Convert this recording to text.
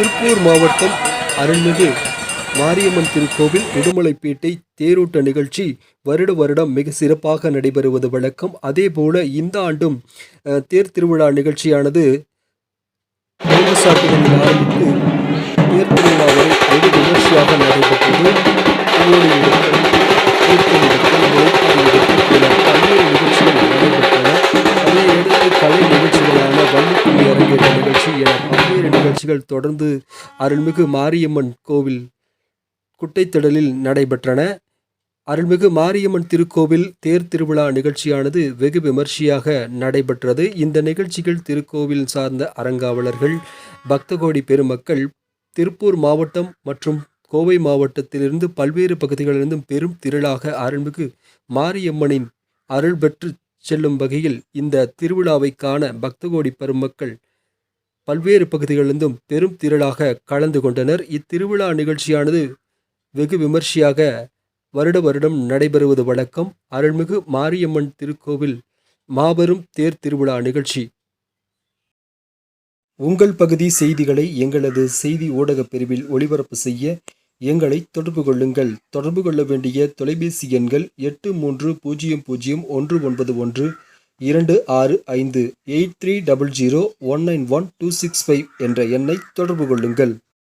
திருப்பூர் மாவட்டம் அருள்மிகு மாரியம்மன் திருக்கோவில் உடுமலைப்பேட்டை தேரோட்ட நிகழ்ச்சி வருட வருடம் மிக சிறப்பாக நடைபெறுவது வழக்கம். அதேபோல இந்த ஆண்டும் தேர் திருவிழா நிகழ்ச்சியானது சாட்டுகளில் ஆரம்பித்து தேர் திருவிழா வரை வெகு விமர்சையாக நடைபெற்றது. நிகழ்ச்சிகள் தொடர்ந்து அருள்மிகு மாரியம்மன் கோவில் குட்டைத்திடலில் நடைபெற்றன. அருள்மிகு மாரியம்மன் திருக்கோவில் தேர் திருவிழா நிகழ்ச்சியானது வெகு விமர்சையாக நடைபெற்றது. இந்த நிகழ்ச்சிகள் திருக்கோவில் சார்ந்த அறங்காவலர்கள் பக்தகோடி பெருமக்கள் திருப்பூர் மாவட்டம் மற்றும் கோவை மாவட்டத்திலிருந்து பல்வேறு பகுதிகளிலிருந்தும் பெரும் திரளாக அருள்மிகு மாரியம்மனின் அருள் பெற்று செல்லும் வகையில் இந்த திருவிழாவை காண பக்தகோடி பெருமக்கள் பல்வேறு பகுதிகளிலிருந்தும் பெரும் திரளாக கலந்து கொண்டனர். இத்திருவிழா நிகழ்ச்சியானது வெகு விமர்சையாக வருட வருடம் நடைபெறுவது வழக்கம். அருள்மிகு மாரியம்மன் திருக்கோவில் மாபெரும் தேர் திருவிழா நிகழ்ச்சி. உங்கள் பகுதி செய்திகளை எங்களது செய்தி ஊடகப் பிரிவில் ஒளிபரப்பு செய்ய எங்களை தொடர்பு கொள்ளுங்கள். தொடர்பு கொள்ள வேண்டிய தொலைபேசி எண்கள் எட்டு மூன்று பூஜ்ஜியம் பூஜ்ஜியம் ஒன்று ஒன்பது ஒன்று இரண்டு ஆறு ஐந்து eight three double zero one nine one two six five என்ற எண்ணை தொடர்பு கொள்ளுங்கள்.